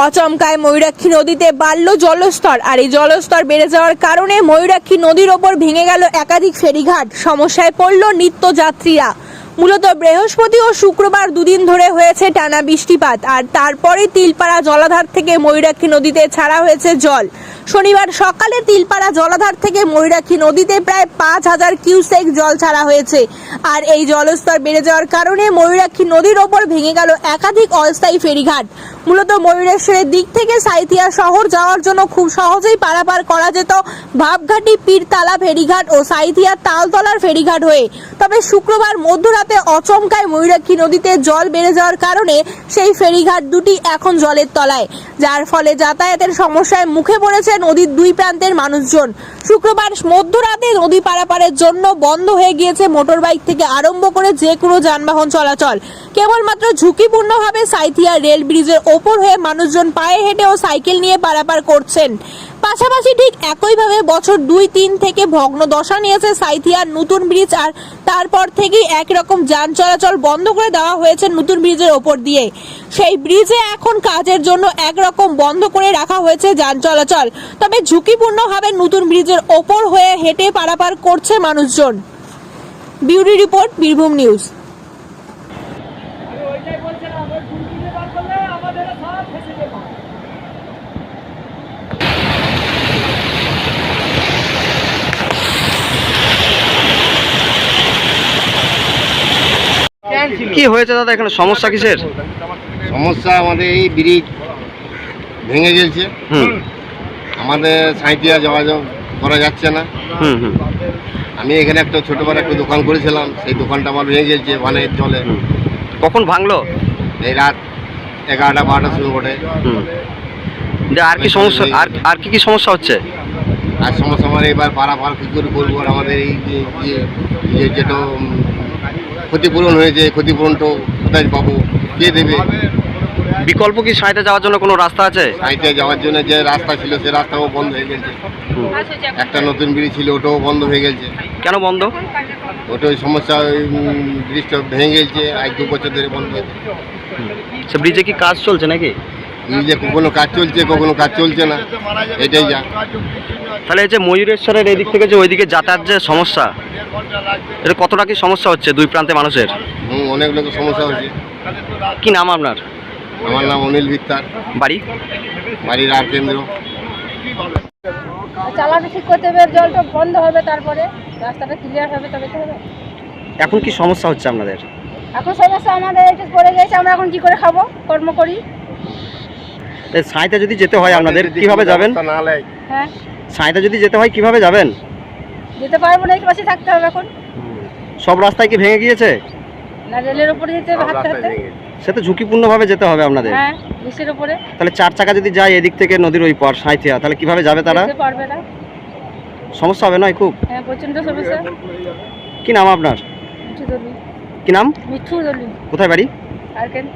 অচমকায় ময়ূরাক্ষী নদীতে বাড়ল জলস্তর আর এই জলস্তর বেড়ে যাওয়ার কারণে ময়ূরাক্ষী নদীর ওপর ভেঙে গেল একাধিক ফেরিঘাট। সমস্যায় পড়ল নিত্যযাত্রীরা। মূলত বৃহস্পতি ও শুক্রবার দুদিন ধরে হয়েছে টানা বৃষ্টিপাত, আর তারপরে তিলপাড়া জলাধার থেকে ময়ূরাক্ষী নদীতে ছাড়া হয়েছে জল। শনিবার সকালে তিলপাড়া জলাধার থেকে ময়ূরাক্ষী নদীতে প্রায় পাঁচ হাজার কিউসেক জল ছাড়া হয়েছে, আর এই জলস্তর বেড়ে যাওয়ার কারণে ময়ূরাক্ষী নদীর ওপর ভেঙে গেল একাধিক অস্থায়ী ফেরিঘাট। মূলত ময়ূরেশ্বরের দিক থেকে সাইথিয়া শহর যাওয়ার জন্য খুব সহজেই পারাপার করা যেত ভাবঘাটি, পীরতলা ফেরিঘাট ও সাইথিয়া তালতলার ফেরিঘাট হয়ে। তবে শুক্রবার মধ্যরাতে অচমকায় ময়ূরাক্ষী নদীতে জল বেড়ে যাওয়ার কারণে সেই ফেরিঘাট দুটি এখন জলের তলায়। যার ফলে যাতায়াতের সমস্যায় মুখে পড়েছে নদীর দুই প্রান্তের মানুষজন। শুক্রবার মধ্যরাতে নদী পারাপারের জন্য বন্ধ হয়ে গিয়েছে মোটরবাইক থেকে আরম্ভ করে যে কোনো যানবাহন চলাচল। কেবলমাত্র ঝুঁকিপূর্ণভাবে সাইথিয়া রেল ব্রিজের ওপর হয়ে মানুষজন পায়ে হেঁটে ও সাইকেল নিয়ে পারাপার করছেন। পাশাপাশি ঠিক একইভাবে বছর দুই, তিন থেকে ভগ্ন দশা নিয়েছে সাইথিয়ার নতুন ব্রিজ আর তারপর থেকেই একরকম যান চলাচল বন্ধ করে দেওয়া হয়েছে নতুন ব্রিজের ওপর দিয়ে। সেই ব্রিজে এখন কাজের জন্য একরকম বন্ধ করে রাখা হয়েছে যান চলাচল। তবে ঝুঁকিপূর্ণভাবে নতুন ব্রিজের ওপর হয়ে হেঁটে পারাপার করছে মানুষজন। Beauty report, Birbhum news. কি হয়েছে দাদা এখানে? সমস্যা কিসের? সমস্যা আমাদের এই ব্রিজ ভেঙে গেছে। আমাদের সাঁইতিয়া যোগাযোগ করা যাচ্ছে না। আমি এখানে একটা ছোটো বড় একটা দোকান করেছিলাম। সেই দোকানটা আমার ভেঙে গেছে বানের জলে। কখন ভাঙলো? এই রাত এগারোটা বারোটার ওঠে হুম। যে আর কি সমস্যা আর আর কি কি সমস্যা হচ্ছে? আর সমস্যা আমার এবার পারাপার কী করে করব আমাদের এই যে যেটা ক্ষতিপূরণ হয়েছে ক্ষতিপূরণটা কোথায় পাবো? কে দেবে? বিকল্প কি সাইডে যাওয়ার জন্য কোনো রাস্তা আছে? সাঁইতিয়া যাওয়ার জন্য যে রাস্তা ছিল সে রাস্তাও বন্ধ হয়ে গেছে। একটা নতুন ব্রিজ ছিল ওটাও বন্ধ হয়ে গেছে। কেন বন্ধ? ওটা ওই সমস্যা ওই ব্রিজটা ভেঙে গেছে আজ দু বছর ধরে বন্ধ হয়েছে সে ব্রিজে কি কাজ চলছে নাকি? ব্রিজে কখনো কাজ চলছে কখনো কাজ চলছে না। এটাই যা। তাহলে এই যে ময়ূরেশ্বরের এদিক থেকে যে ওইদিকে যাতায়াত যে সমস্যা এটা কতটা কি সমস্যা হচ্ছে দুই প্রান্তে মানুষের? অনেক লোকের সমস্যা হচ্ছে। কি নাম আপনার? আমার নাম অনিল ভিত্তার বাড়ি? বাড়ির আর কেন্দ্র। চালানো ঠিক করতে হবে জলটা বন্ধ হবে তারপরে রাস্তাটা ক্লিয়ার হবে তবে তো হবে। এখন কি সমস্যা হচ্ছে আপনাদের? এখন সমস্যা আমাদের এটা পড়ে গেছে আমরা এখন কি করে খাব? কর্ম করি। এই সাঁইতে যদি যেতে হয় আপনাদের কীভাবে যাবেন? হ্যাঁ। সাঁইতে যদি যেতে হয় কীভাবে যাবেন? যেতে পারব না একটু পাশে থাকতে হবে এখন। সব রাস্তায় কি ভেঙে গিয়েছে? না রেলের উপরে যেতে হবে হাঁটতে হাঁটতে। সে তো ঝুঁকিপূর্ণভাবে যেতে হবে আপনাদের। হ্যাঁ বৃষ্টির উপরে তাহলে চার চাকা যদি যায় এদিক থেকে নদীর ওই পার সাঁইথিয়া তাহলে কীভাবে যাবে তারা? যেতে পারবে না। সমস্যা হবে নয় খুব? হ্যাঁ প্রচণ্ড সমস্যা। কি নাম আপনার? মিঠু দলি কি নাম? মিঠু দলি কোথায় বাড়ি? আর কেন